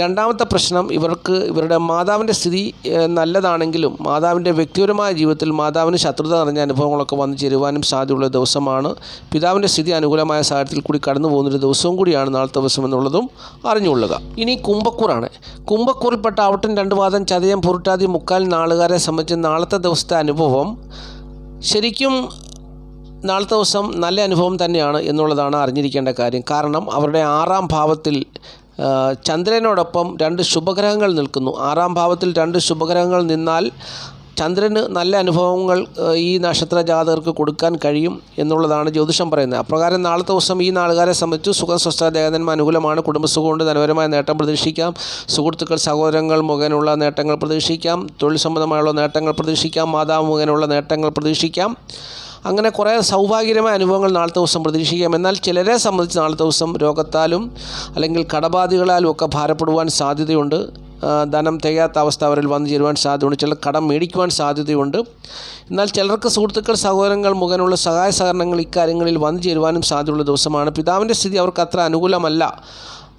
രണ്ടാമത്തെ പ്രശ്നം ഇവർക്ക് ഇവരുടെ മാതാവിന്റെ സ്ഥിതി നല്ലതാണെങ്കിലും മാതാവിന്റെ വ്യക്തിപരമായ ജീവിതത്തിൽ മാതാവിന് ശത്രുത നിറഞ്ഞ അനുഭവങ്ങളൊക്കെ വന്നു ചേരുവാനും സാധ്യതയുള്ള ദിവസമാണ്. പിതാവിന്റെ സ്ഥിതി അനുകൂലമായ സാഹചര്യത്തിൽ കൂടി കടന്നു പോകുന്നൊരു ദിവസവും കൂടിയാണ് നാളത്തെ ദിവസം എന്നുള്ളതും അറിഞ്ഞുകൊള്ളുക. ഇനി കുംഭക്കൂറാണ്. കുംഭക്കൂറിൽപ്പെട്ട അവട്ടൻ രണ്ട് വാദം ചതയം പുരുട്ടാതി മുക്കാൽ നാളുകാരെ സംബന്ധിച്ച് നാളത്തെ ദിവസത്തെ അനുഭവം ശരിക്കും നാളത്തെ ദിവസം നല്ല അനുഭവം തന്നെയാണ് എന്നുള്ളതാണ് അറിഞ്ഞിരിക്കേണ്ട കാര്യം. കാരണം അവരുടെ ആറാം ഭാവത്തിൽ ചന്ദ്രനോടൊപ്പം രണ്ട് ശുഭഗ്രഹങ്ങൾ നിൽക്കുന്നു. ആറാം ഭാവത്തിൽ രണ്ട് ശുഭഗ്രഹങ്ങൾ നിന്നാൽ ചന്ദ്രന് നല്ല അനുഭവങ്ങൾ ഈ നക്ഷത്ര ജാതകർക്ക് കൊടുക്കാൻ കഴിയും എന്നുള്ളതാണ് ജ്യോതിഷം പറയുന്നത്. അപ്രകാരം നാളത്തെ ദിവസം ഈ നാളുകാരെ സംബന്ധിച്ച് സുഖസ്വസ്ഥ ദേഹന്മ അനുകൂലമാണ്. കുടുംബസുഖം കൊണ്ട് ധനപരമായ നേട്ടം പ്രതീക്ഷിക്കാം. സുഹൃത്തുക്കൾ സഹോദരങ്ങൾ മുഖേനുള്ള നേട്ടങ്ങൾ പ്രതീക്ഷിക്കാം. തൊഴിൽ സംബന്ധമായുള്ള നേട്ടങ്ങൾ പ്രതീക്ഷിക്കാം. മാതാവ് മുഖേനുള്ള നേട്ടങ്ങൾ പ്രതീക്ഷിക്കാം. അങ്ങനെ കുറേ സൗഭാഗ്യകരമായ അനുഭവങ്ങൾ നാളത്തെ ദിവസം പ്രതീക്ഷിക്കാം. എന്നാൽ ചിലരെ സംബന്ധിച്ച് നാളത്തെ ദിവസം രോഗത്താലും അല്ലെങ്കിൽ കടബാധികളാലും ഒക്കെ ഭാരപ്പെടുവാൻ സാധ്യതയുണ്ട്. ധനം തികയാത്ത അവസ്ഥ അവരിൽ വന്നു ചേരുവാൻ സാധ്യതയുണ്ട്. ചിലർ കടം മേടിക്കുവാൻ സാധ്യതയുണ്ട്. എന്നാൽ ചിലർക്ക് സുഹൃത്തുക്കൾ സഹോദരങ്ങൾ മുഖേനുള്ള സഹായ സഹകരണങ്ങൾ ഇക്കാര്യങ്ങളിൽ വന്നു ചേരുവാനും സാധ്യതയുള്ള ദിവസമാണ്. പിതാവിന്റെ സ്ഥിതി അവർക്ക് അത്ര അനുകൂലമല്ല.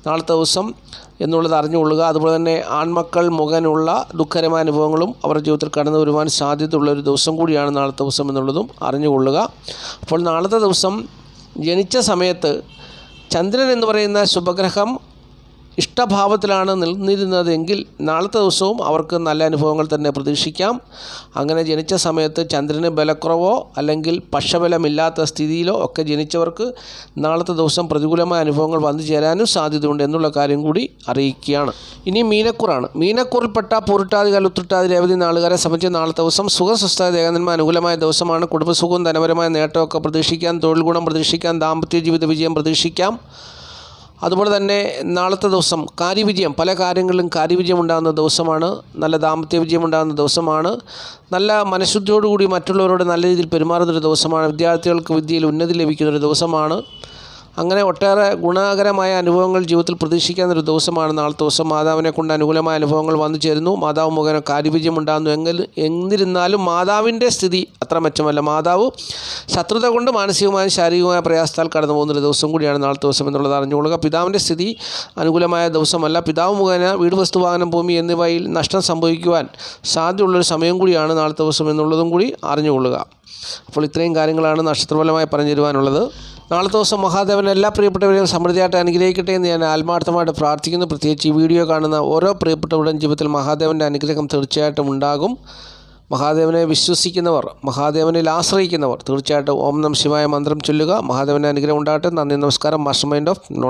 നാളത്തെ ദിവസം എന്നുള്ളത് അറിഞ്ഞുകൊള്ളുക. അതുപോലെ തന്നെ ആൺമക്കൾ മുഖേനുള്ള ദുഃഖകരമായ അനുഭവങ്ങളും അവരുടെ ജീവിതത്തിൽ കടന്നു വരുവാൻ സാധ്യതയുള്ള ഒരു ദിവസം കൂടിയാണ് നാളത്തെ ദിവസം എന്നുള്ളതും അറിഞ്ഞുകൊള്ളുക. അപ്പോൾ നാളത്തെ ദിവസം ജനിച്ച സമയത്ത് ചന്ദ്രൻ എന്ന് പറയുന്ന ശുഭഗ്രഹം ഇഷ്ടഭാവത്തിലാണ് നിന്നിരുന്നതെങ്കിൽ നാളത്തെ ദിവസവും അവർക്ക് നല്ല അനുഭവങ്ങൾ തന്നെ പ്രതീക്ഷിക്കാം. അങ്ങനെ ജനിച്ച സമയത്ത് ചന്ദ്രന് ബലക്കുറവോ അല്ലെങ്കിൽ പക്ഷബലമില്ലാത്ത സ്ഥിതിയിലോ ഒക്കെ ജനിച്ചവർക്ക് നാളത്തെ ദിവസം പ്രതികൂലമായ അനുഭവങ്ങൾ വന്നു ചേരാനും സാധ്യതയുണ്ട് എന്നുള്ള കാര്യം കൂടി അറിയിക്കുകയാണ്. ഇനി മീനക്കൂറാണ്. മീനക്കൂറിൽപ്പെട്ട പൂരിട്ടാതി കലുത്തിട്ടാതി രേവതി നാളുകാരെ സംബന്ധിച്ച് നാളത്തെ ദിവസം സുഖസ്വസ്ഥ ദേഹനന്മ അനുകൂലമായ ദിവസമാണ്. കുടുംബസുഖവും ധനപരമായ നേട്ടമൊക്കെ പ്രതീക്ഷിക്കാം. തൊഴിൽ ഗുണം പ്രതീക്ഷിക്കാം. ദാമ്പത്യ ജീവിത വിജയം പ്രതീക്ഷിക്കാം. അതുപോലെ തന്നെ നാളത്തെ ദിവസം കാര്യവിജയം. പല കാര്യങ്ങളിലും കാര്യവിജയം ഉണ്ടാകുന്ന ദിവസമാണ്. നല്ല ദാമ്പത്യ വിജയം ഉണ്ടാകുന്ന ദിവസമാണ്. നല്ല മനഃശുദ്ധിയോടുകൂടി മറ്റുള്ളവരോട് നല്ല രീതിയിൽ പെരുമാറുന്നൊരു ദിവസമാണ്. വിദ്യാർത്ഥികൾക്ക് വിദ്യയിൽ ഉന്നതി ലഭിക്കുന്നൊരു ദിവസമാണ്. അങ്ങനെ ഒട്ടേറെ ഗുണകരമായ അനുഭവങ്ങൾ ജീവിതത്തിൽ പ്രതീക്ഷിക്കാവുന്നൊരു ദിവസമാണ് നാളത്തെ ദിവസം. മാതാവിനെ കൊണ്ട് അനുകൂലമായ അനുഭവങ്ങൾ വന്നു ചേരുന്നു. മാതാവ് മുഖേന കാര്യവിജയം ഉണ്ടാകുന്നു. എങ്കിൽ എന്നിരുന്നാലും മാതാവിന്റെ സ്ഥിതി അത്ര മെച്ചമല്ല. മാതാവ് ശത്രുത കൊണ്ട് മാനസികമായും ശാരീരികമായ പ്രയാസത്താൽ കടന്നു പോകുന്നൊരു ദിവസം കൂടിയാണ് നാളത്തെ ദിവസം എന്നുള്ളത് അറിഞ്ഞുകൊള്ളുക പിതാവിന്റെ സ്ഥിതി അനുകൂലമായ ദിവസമല്ല. പിതാവ് മുഖേന വീട് വസ്തു വാഹനം ഭൂമി എന്നിവയിൽ നഷ്ടം സംഭവിക്കുവാൻ സാധ്യതയുള്ളൊരു സമയം കൂടിയാണ് നാളത്തെ ദിവസം എന്നുള്ളതും കൂടി അറിഞ്ഞുകൊള്ളുക അപ്പോൾ ഇത്രയും കാര്യങ്ങളാണ് നക്ഷത്രഫലമായി പറഞ്ഞു തരുവാനുള്ളത്. നാളത്തെ ദിവസം മഹാദേവൻ എല്ലാ പ്രിയപ്പെട്ടവരെയും സമൃദ്ധിയായിട്ട് അനുഗ്രഹിക്കട്ടെ എന്ന് ഞാൻ ആത്മാർത്ഥമായിട്ട് പ്രാർത്ഥിക്കുന്നു. പ്രത്യേകിച്ച് ഈ വീഡിയോ കാണുന്ന ഓരോ പ്രിയപ്പെട്ടവരുടെയും ജീവിതത്തിൽ മഹാദേവന്റെ അനുഗ്രഹം തീർച്ചയായിട്ടും ഉണ്ടാകും. മഹാദേവനെ വിശ്വസിക്കുന്നവർ മഹാദേവനിൽ ആശ്രയിക്കുന്നവർ തീർച്ചയായിട്ടും ഓം നം ശിവായ മന്ത്രം ചൊല്ലുക. മഹാദേവന്റെ അനുഗ്രഹം ഉണ്ടാകട്ടെ. നന്ദി നമസ്കാരം. Master mind of knowledge